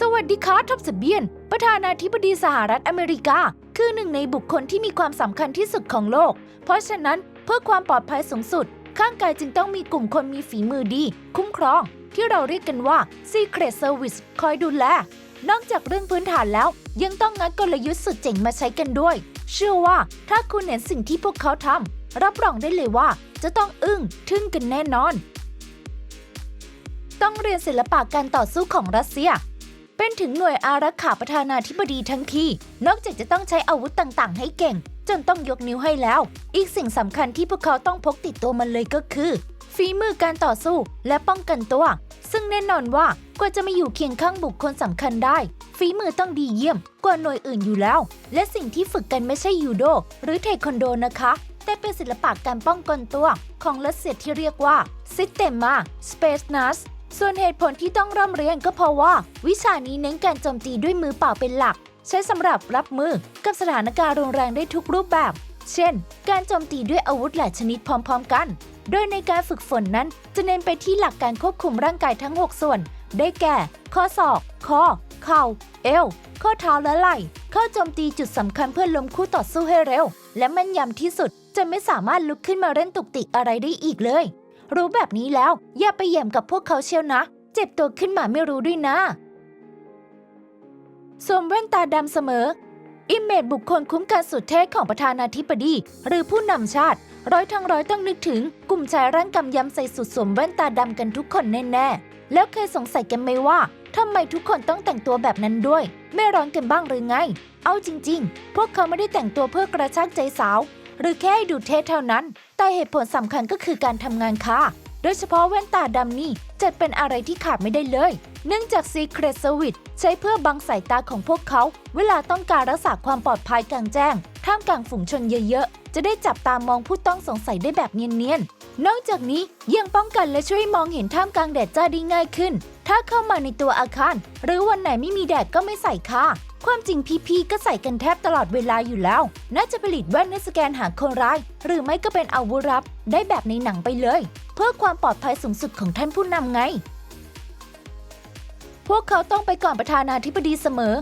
สวัสดีค่ะท็อปสเบียน ประธานาธิบดีสหรัฐอเมริกา คือหนึ่งในบุคคลที่มีความสำคัญที่สุดของโลก เพราะฉะนั้นเพื่อความปลอดภัยสูงสุด ข้างกายจึงต้องมีกลุ่มคนมีฝีมือดี คุ้มครอง ที่เราเรียกกันว่า Secret Service คอยดูแล นอกจากเรื่องพื้นฐานแล้ว ยังต้องงัดกลยุทธ์สุดเจ๋งมาใช้กันด้วย เชื่อว่าถ้าคุณเห็นสิ่งที่พวกเขาทำรับรองได้เลยว่า จะต้องอึ้งทึ่งกันแน่นอน ต้องเรียนศิลปะการต่อสู้ของรัสเซีย เป็นถึงหน่วยอารักขาประธานาธิบดีทั้งทีนอกจากจะต้องใช้อาวุธต่างๆ ให้เก่ง จนต้องยกนิ้วให้แล้ว อีกสิ่งสำคัญที่พวกเขาต้องพกติดตัวมันเลยก็คือ ฝีมือการต่อสู้และป้องกันตัว ซึ่งแน่นอนว่ากว่าจะมาอยู่เคียงข้างบุคคลสำคัญได้ ฝีมือต้องดีเยี่ยมกว่าหน่วยอื่นอยู่แล้ว และสิ่งที่ฝึกกันไม่ใช่ยูโด หรือเทควันโดนะคะ แต่เป็นศิลปะการป้องกันตัว ของรัสเซียที่เรียกว่า Sistema Space Nas ส่ ส่วนเหตุผลที่ต้องร่ำเรียนก็เพราะว่า วิชานี้เน้นการโจมตีด้วยมือเปล่าเป็นหลัก ใช้สำหรับรับมือกับสถานการณ์รุนแรงได้ทุกรูปแบบ เช่น การโจมตีด้วยอาวุธหลายชนิดพร้อม ๆ กัน โดยในการฝึกฝนนั้น จะเน้นไปที่หลักการควบคุมร่างกายทั้ง 6 ส่วน ได้แก่ ข้อศอกคอเข่า เอว ข้อเท้าและไหล่ เข้าโจมตีจุดสำคัญเพื่อล้มคู่ต่อสู้ให้เร็ว และแม่นยำที่สุด จะไม่สามารถลุกขึ้นมาเล่นตุกติกอะไรได้อีกเลย รู้แบบนี้แล้ว อย่าไปแย่มกับพวกเขาเชียวนะ เจ็บตัวขึ้นมาไม่รู้ด้วยนะ สวมแว่นตาดำเสมอ อิมเมจบุคคลคุ้มกันสุดเท่ของประธานาธิบดี หรือผู้นำชาติ ร้อยทั้งร้อยต้องนึกถึง กลุ่มชายร่างกำยำใส่สุดสวมแว่นตาดำกันทุกคนแน่ๆ แล้วเคยสงสัยกันไหมว่าทำไมทุกคนต้องแต่งตัวแบบนั้นด้วย ไม่ร้อนกันบ้างหรือไง เอาจริง ๆ พวกเขาไม่ได้แต่งตัวเพื่อกระชากใจสาว หรือแค่ให้ดูเท่เท่านั้น แต่เหตุผลสำคัญก็คือการทำงานค่ะ โดยเฉพาะแว่นตาดำนี่จัดเป็นอะไรที่ขาดไม่ได้เลย เนื่องจาก Secret Service ใช้เพื่อบังสายตาของพวกเขา เวลาต้องการรักษาความปลอดภัยกลางแจ้ง ท่ามกลางฝูงชนเยอะๆ จะได้จับตามองผู้ต้องสงสัยได้แบบเนียนๆ นอกจากนี้ยังป้องกันและช่วยมองเห็นท่ามกลางแดดจ้าได้ง่ายขึ้น ถ้าเข้ามาในตัวอาคาร หรือวันไหนไม่มีแดดก็ไม่ใส่ค่ะ ความจริงพี่ๆก็ใส่กันแทบตลอดเวลาอยู่แล้ว น่าจะผลิตแว่นในสแกนหาคนร้าย หรือไม่ก็เป็นอาวุธลับ ได้แบบในหนังไปเลย เพื่อความปลอดภัยสูงสุดของท่านผู้นำไง พวกเขาต้องไปก่อนประธานาธิบดีเสมอ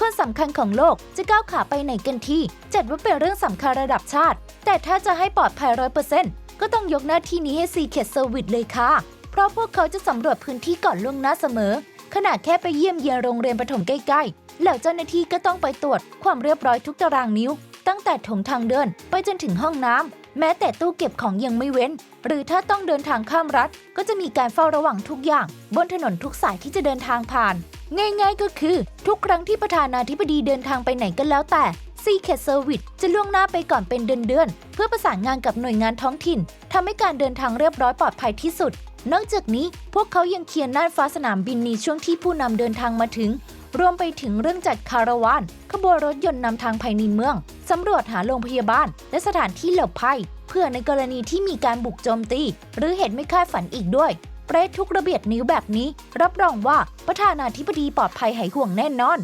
คนสำคัญของโลกจะก้าวขาไปไหนกันที่จัดว่าเป็นเรื่องสำคัญระดับชาติ แต่ถ้าจะให้ปลอดภัยร้อยเปอร์เซ็นต์ก็ต้องยกหน้าที่นี้ให้ Secret Service เลยค่ะ เพราะพวกเขาจะสำรวจพื้นที่ก่อนล่วงหน้าเสมอขณะแค่ไปเยี่ยมเยียนโรงเรียนประถมใกล้ๆ แล้วเจ้าหน้าที่ก็ต้องไปตรวจความเรียบร้อยทุกตารางนิ้ว ตั้งแต่ถงทางเดินไปจนถึงห้องน้ำแม้แต่ตู้เก็บของยังไม่เว้น หรือถ้าต้องเดินทางข้ามรัฐ ก็จะมีการเฝ้าระวังทุกอย่าง บนถนนทุกสายที่จะเดินทางผ่าน ง่ายๆก็คือ ทุกครั้งที่ประธานาธิบดีเดินทางไปไหนก็แล้วแต่ Secret Service จะล่วงหน้าไปก่อนเป็นเดือนๆ เพื่อประสานงานกับหน่วยงานท้องถิ่นทำให้การเดินทางเรียบร้อยปลอดภัยที่สุด นอกจากนี้พวกเขายังเคียร์น่านฟ้าสนามบินในช่วงที่ผู้นำเดินทางมาถึง รวมไปถึงเรื่องจัดคาราวาน ขบวนรถยนต์นำทางภายในเมือง สำรวจหาโรงพยาบาล และสถานที่หลบภัย เพื่อในกรณีที่มีการบุกโจมตี หรือเหตุไม่คาดฝันอีกด้วยเปรตทุกระเบียดนิ้วแบบนี้ รับรองว่าประธานาธิบดีปลอดภัยหายห่วงแน่นอน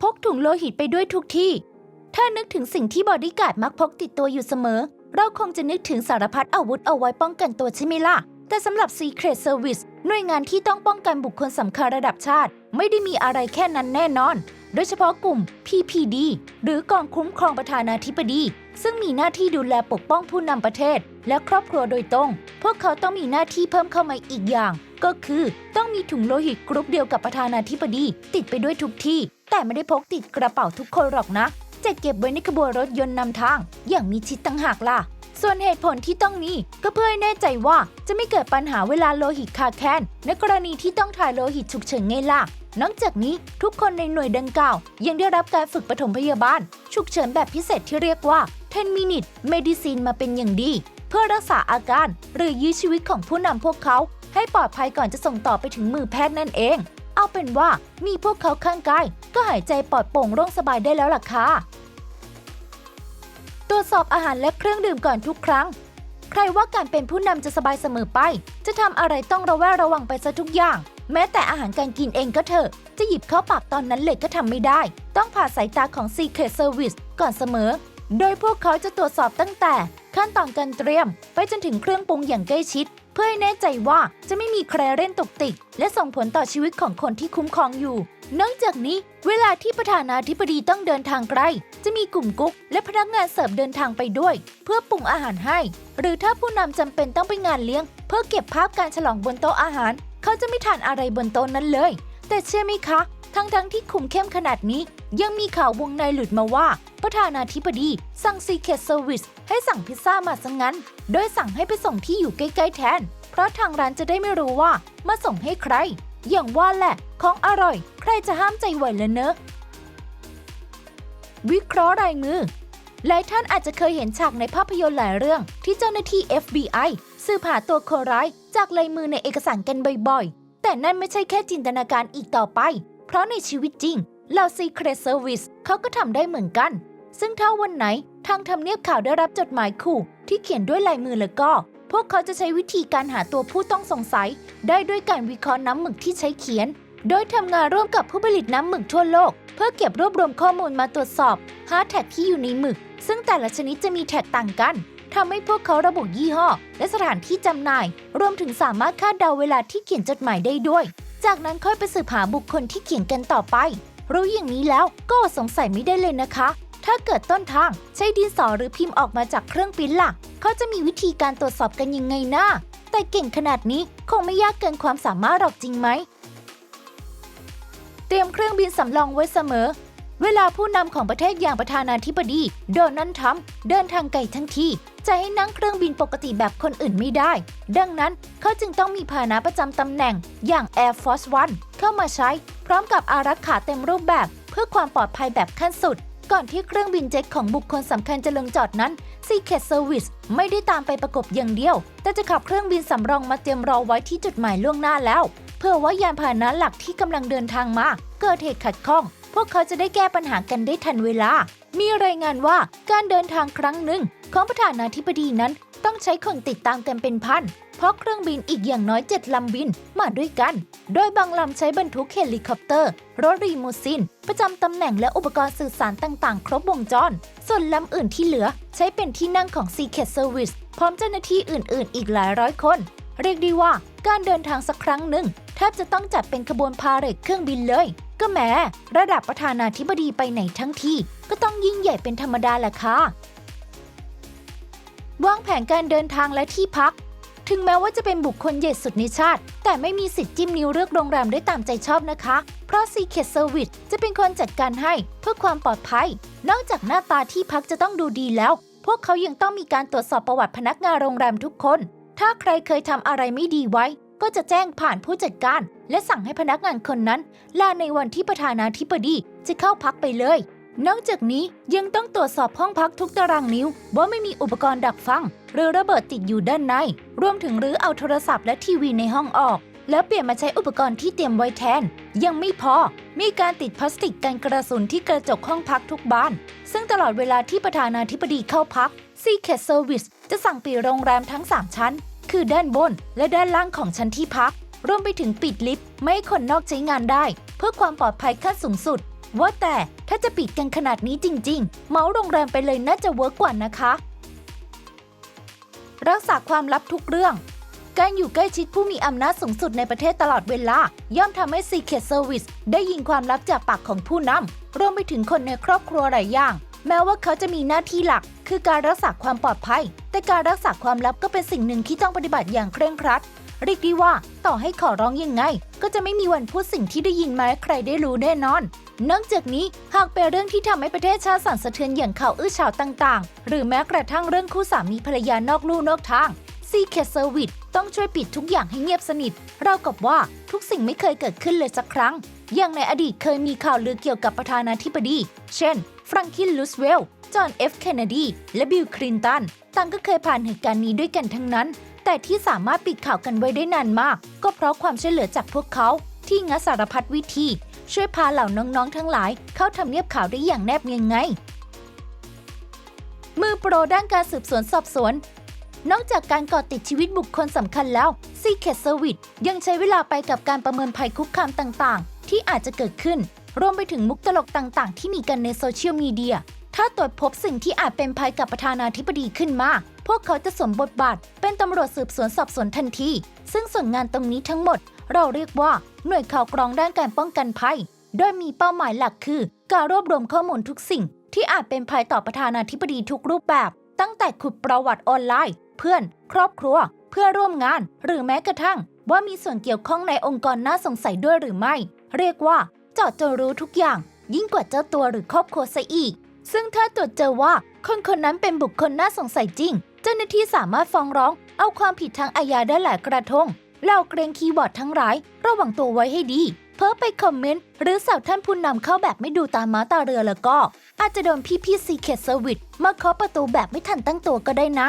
พกถุงโลหิตไปด้วยทุกที่ ถ้านึกถึงสิ่งที่บอดี้การ์ดมักพกติดตัวอยู่เสมอ เราคงจะนึกถึงสารพัดอาวุธเอาไว้ป้องกันตัวใช่ไหมล่ะ แต่สำหรับ Secret Service หน่วยงานที่ต้องป้องกันบุคคลสำคัญระดับชาติ ไม่ได้มีอะไรแค่นั้นแน่นอน โดยเฉพาะกลุ่ม PPD หรือกองคุ้มครองประธานาธิบดี ซึ่งมีหน้าที่ดูแลปกป้องผู้นำประเทศ และครอบครัวโดยตรง พวกเขาต้องมีหน้าที่เพิ่มเข้ามาอีกอย่าง ก็คือต้องมีถุงโลหิตกรุ๊ปเดียวกับประธานาธิบดี ติดไปด้วยทุกที่ แต่ไม่ได้พกติดกระเป๋าทุกคนหรอกนะ จะเก็บไว้ในขบวนรถยนต์นำทาง อย่างมีชิดตั้งหากล่ะ ส่วนเหตุผลที่ต้องมีก็เพื่อให้แน่ใจว่าจะไม่เกิดปัญหาเวลาโลหิตขาดแคลนในกรณีที่ต้องถ่ายโลหิตฉุกเฉินไงล่ะนอกจากนี้ทุกคนในหน่วยดังกล่าว ยังได้รับการฝึกปฐมพยาบาล ฉุกเฉินแบบพิเศษที่เรียกว่า 10 minute medicine มาเป็นอย่างดี เพื่อรักษาอาการ หรือยื้อชีวิตของผู้นำพวกเขา ให้ปลอดภัยก่อนจะส่งต่อไปถึงมือแพทย์นั่นเอง เอาเป็นว่ามีพวกเขาข้างกายก็หายใจปลอดโปร่งโล่งสบายได้แล้วล่ะค่ะ ตรวจสอบอาหารและเครื่องดื่มก่อนทุกครั้ง ใครว่าการเป็นผู้นำจะสบายเสมอไป จะทำอะไรต้องระแวดระวังไปซะทุกอย่าง แม้แต่อาหารการกินเองก็เถอะ จะหยิบเข้าปากตอนนั้นเลยก็ทำไม่ได้ ต้องผ่านสายตาของ Secret Service ก่อนเสมอ โดยพวกเขาจะตรวจสอบตั้งแต่ ขั้นตอนการเตรียม ไปจนถึงเครื่องปรุงอย่างใกล้ชิด พื่อให้แน่ใจว่าจะไม่มีใครเล่นตกติก และส่งผลต่อชีวิตของคนที่คุ้มครองอยู่ นอกจากนี้ เวลาที่ประธานาธิบดีต้องเดินทางไกล จะมีกลุ่มกุ๊ก และพนักงานเสิร์ฟเดินทางไปด้วย เพื่อปรุงอาหารให้ หรือถ้าผู้นำจำเป็นต้องไปงานเลี้ยง เพื่อเก็บภาพการฉลองบนโต๊ะอาหาร เขาจะไม่ทานอะไรบนโต๊ะนั้นเลย แต่เชื่อไหมคะ ทั้งๆทที่คุมเข้มขนาดนี้ ยังมีข่าววงในหลุดมาว่า ประธานาธิบดี สั่ง Secret Service ให้สั่งพิซซ่ามาซะงั้น โดยสั่งให้ไปส่งที่อยู่ใกล้ๆแทน เพราะทางร้านจะได้ไม่รู้ว่า มาส่งให้ใคร อย่างว่าแหละ ของอร่อย ใครจะห้ามใจไหวละเนอะ วิเคราะห์รายมือหลายท่านอาจจะเคยเห็นฉากในภาพยนตร์หลายเรื่อง ที่เจ้าหน้าที่ FBI สืบหาตัวคนร้าย จากลายมือในเอกสารกันบ่อยๆ แต่นั่นไม่ใช่แค่จินตนาการอีกต่อไป เพราะในชีวิตจริงเหล่า Secret Service เขาก็ทำได้เหมือนกัน ซึ่งถ้าวันไหนทางทำเนียบข่าวได้รับจดหมายขู่ที่เขียนด้วยลายมือแล้วก็ พวกเขาจะใช้วิธีการหาตัวผู้ต้องสงสัย ได้ด้วยการวิเคราะห์น้ำหมึกที่ใช้เขียน โดยทำงานร่วมกับผู้ผลิตน้ำหมึกทั่วโลก เพื่อเก็บรวบรวมข้อมูลมาตรวจสอบหาแท็กที่อยู่ในหมึก ซึ่งแต่ละชนิดจะมีแท็กต่างกันทำให้พวกเขาระบุยี่ห้อ และสถานที่จำหน่าย รวมถึงสามารถคาดเดาเวลาที่เขียนจดหมายได้ด้วย จากนั้นค่อยไปสืบหาบุคคลที่เขียนกันต่อไป รู้อย่างนี้แล้วก็สงสัยไม่ได้เลยนะคะ ถ้าเกิดต้นทางใช้ดินสอหรือพิมพ์ออกมาจากเครื่องปริ้นล่ะ เขาจะมีวิธีการตรวจสอบกันยังไงนะ แต่เก่งขนาดนี้คงไม่ยากเกินความสามารถหรอกจริงไหม เตรียมเครื่องบินสำรองไว้เสมอ เวลาผู้นำของประเทศอย่างประธานาธิบดีโดนัลด์ทรัมป์เดินทางไกลทั้งที จะให้นั่งเครื่องบินปกติแบบคนอื่นไม่ได้ ดังนั้นเขาจึงต้องมีพาหนะประจำตำแหน่งอย่าง Air Force One เข้ามาใช้ พร้อมกับอารักขาเต็มรูปแบบ เพื่อความปลอดภัยแบบขั้นสุด ก่อนที่เครื่องบินเจ็ตของบุคคลสำคัญจะลงจอดนั้น Secret Service ไม่ได้ตามไปประกบอย่างเดียว แต่จะขับเครื่องบินสำรองมาเตรียมรอไว้ที่จุดหมายล่วงหน้าแล้ว เพื่อว่ายานพาหนะหลักที่กำลังเดินทางมา เกิดเหตุขัดข้อง พวกเขาจะได้แก้ปัญหากันได้ทันเวลา มีรายงานว่าการเดินทางครั้งหนึ่งของประธานาธิบดีนั้นต้องใช้คนติดตามกันเป็นพัน เพราะเครื่องบินอีกอย่างน้อย7ลำบินมาด้วยกัน โดยบางลำใช้บรรทุกเฮลิคอปเตอร์ รถรีมูซิน ประจำตำแหน่งและอุปกรณ์สื่อสารต่างๆ ครบวงจร ส่วนลำอื่นที่เหลือใช้เป็นที่นั่งของ Secret Service พร้อมเจ้าหน้าที่อื่น ๆ อีกหลายร้อยคน เรียกได้ว่าการเดินทางสักครั้งหนึ่งแทบจะต้องจัดเป็นขบวนพาเหรดเครื่องบินเลย ก็แหมระดับประธานาธิบดีไปไหนทั้งที่ก็ต้องยิ่งใหญ่เป็นธรรมดาแหละค่ะวางแผนการเดินทางและที่พัก ถึงแม้ว่าจะเป็นบุคคลใหญ่สุดในชาติ แต่ไม่มีสิทธิ์จิ้มนิ้วเลือกโรงแรมได้ตามใจชอบนะคะ เพราะ Secret Service จะเป็นคนจัดการให้เพื่อความปลอดภัย นอกจากหน้าตาที่พักจะต้องดูดีแล้ว พวกเขายังต้องมีการตรวจสอบประวัติพนักงานโรงแรมทุกคน ถ้าใครเคยทำอะไรไม่ดีไว้ ก็จะแจ้งผ่านผู้จัดการ และสั่งให้พนักงานคนนั้น ลาในวันที่ประธานาธิบดีจะเข้าพักไปเลย นอกจากนี้ยังต้องตรวจสอบห้องพักทุกตารางนิ้ว ว่าไม่มีอุปกรณ์ดักฟัง หรือระเบิดติดอยู่ด้านใน รวมถึงรื้อเอาโทรศัพท์และทีวีในห้องออก แล้วเปลี่ยนมาใช้อุปกรณ์ที่เตรียมไว้แทน ยังไม่พอ มีการติดพลาสติกกันกระสุนที่กระจกห้องพักทุกบาน ซึ่งตลอดเวลาที่ประธานาธิบดีเข้าพัก Secret Service จะสั่งปิดโรงแรมทั้ง 3 ชั้น คือด้านบนและด้านล่างของชั้นที่พัก รวมไปถึงปิดลิฟต์ไม่ให้คนนอกใช้งานได้ เพื่อความปลอดภัยขั้นสูงสุด ว่าแต่ถ้าจะปิดกันขนาดนี้จริง ๆ เมาโรงแรมไปเลยน่าจะเวิร์กกว่านะคะ รักษาความลับทุกเรื่อง การอยู่ใกล้ชิดผู้มีอำนาจสูงสุดในประเทศตลอดเวลา ย่อมทำให้ Secret Service ได้ยินความลับจากปากของผู้นำรวมไปถึงคนในครอบครัวหลายอย่าง แม้ว่าเขาจะมีหน้าที่หลัก คือการรักษาความปลอดภัย แต่การรักษาความลับก็เป็นสิ่งหนึ่งที่ต้องปฏิบัติอย่างเคร่งครัด เรียกได้ว่าต่อให้ขอร้องยังไง ก็จะไม่มีวันพูดสิ่งที่ได้ยินมาให้ใครได้รู้แน่นอน นอกจากนี้หากเป็นเรื่องที่ทำให้ประเทศชาติสั่นสะเทือนอย่างข่าวอื้อฉาวต่าง ๆ หรือแม้กระทั่งเรื่องคู่สามีภรรยานอกลู่นอกทาง Secret Service ต้องช่วยปิดทุกอย่างให้เงียบสนิทเรากับว่าทุกสิ่งไม่เคยเกิดขึ้นเลยสักครั้ง อย่างในอดีตเคยมีข่าวลือเกี่ยวกับประธานาธิบดี เช่น ฟรังคินลูสเวลล์จอห์นเอฟเคนเนดี และบิลคลินตันต่างก็เคยผ่านเหตุการณ์นี้ด้วยกันทั้งนั้น แต่ที่สามารถปิดข่าวกันไว้ได้นานมาก ก็เพราะความช่วยเหลือจากพวกเขา ที่งัดสารพัดวิธี ช่วยพาเหล่าน้องๆทั้งหลาย เข้าทำเนียบข่าวได้อย่างแนบเนียนไง มือโปรด้านการสืบสวนสอบสวนนอกจากการก่อติดชีวิตบุคคลสำคัญแล้ว Secret Service ยังใช้เวลาไปกับการประเมินภัยคุกคามต่างๆ ที่อาจจะเกิดขึ้น รวมไปถึงมุกตลกต่างๆ ที่มีกันในโซเชียลมีเดีย ถ้าตรวจพบสิ่งที่อาจเป็นภัยกับประธานาธิบดีขึ้นมา พวกเขาจะสวมบทบาท เป็นตำรวจสืบสวนสอบสวนทันที ซึ่งส่วนงานตรงนี้ทั้งหมด เราเรียกว่า หน่วยข่าวกรองด้านการป้องกันภัย โดยมีเป้าหมายหลักคือ การรวบรวมข้อมูลทุกสิ่ง ที่อาจเป็นภัยต่อประธานาธิบดีทุกรูปแบบ ตั้งแต่ขุดประวัติออนไลน์ เพื่อน ครอบครัว เพื่อร่วมงาน หรือแม้กระทั่ง ว่ามีส่วนเกี่ยวข้องในองค์กรน่าสงสัยด้วยหรือไม่ เรียกว่า เจาะจงรู้ทุกอย่าง ยิ่งกว่าเจ้าตัวหรือครอบครัวซะอีก ซึ่งถ้าตรวจเจอว่าคนคนนั้นเป็นบุคคลน่าสงสัยจริง เจ้าหน้าที่สามารถฟ้องร้อง เอาความผิดทางอาญาได้หลายกระทงเราเกรงคีย์บอร์ดทั้งหลาย ระวังตัวไว้ให้ดี เพ้อไปคอมเมนต์ หรือสาวท่านผู้นำเข้าแบบไม่ดูตาม้าตาเรือแล้วก็ อาจจะโดนพี่พี่ซีเคทเซอร์วิสมาเคาะประตูแบบไม่ทันตั้งตัวก็ได้นะ